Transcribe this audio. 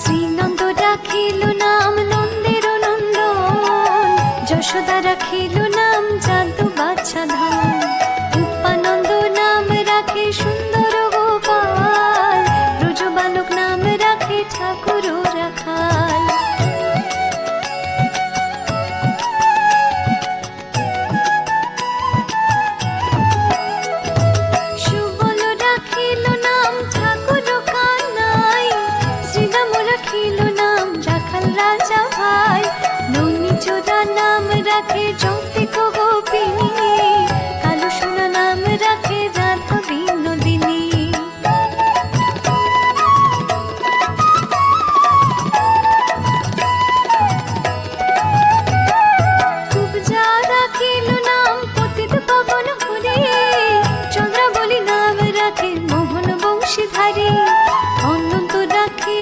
শ্রীনন্দ রাখিল নাম নন্দের নন্দন, যশোদা রাখিল নাম জাদু বাচ্চা ধন উপানন্দ নাম রাখে সুন্দর গোপাল ব্রজ বালক নাম রাখে ঠাকুর রাখে যতে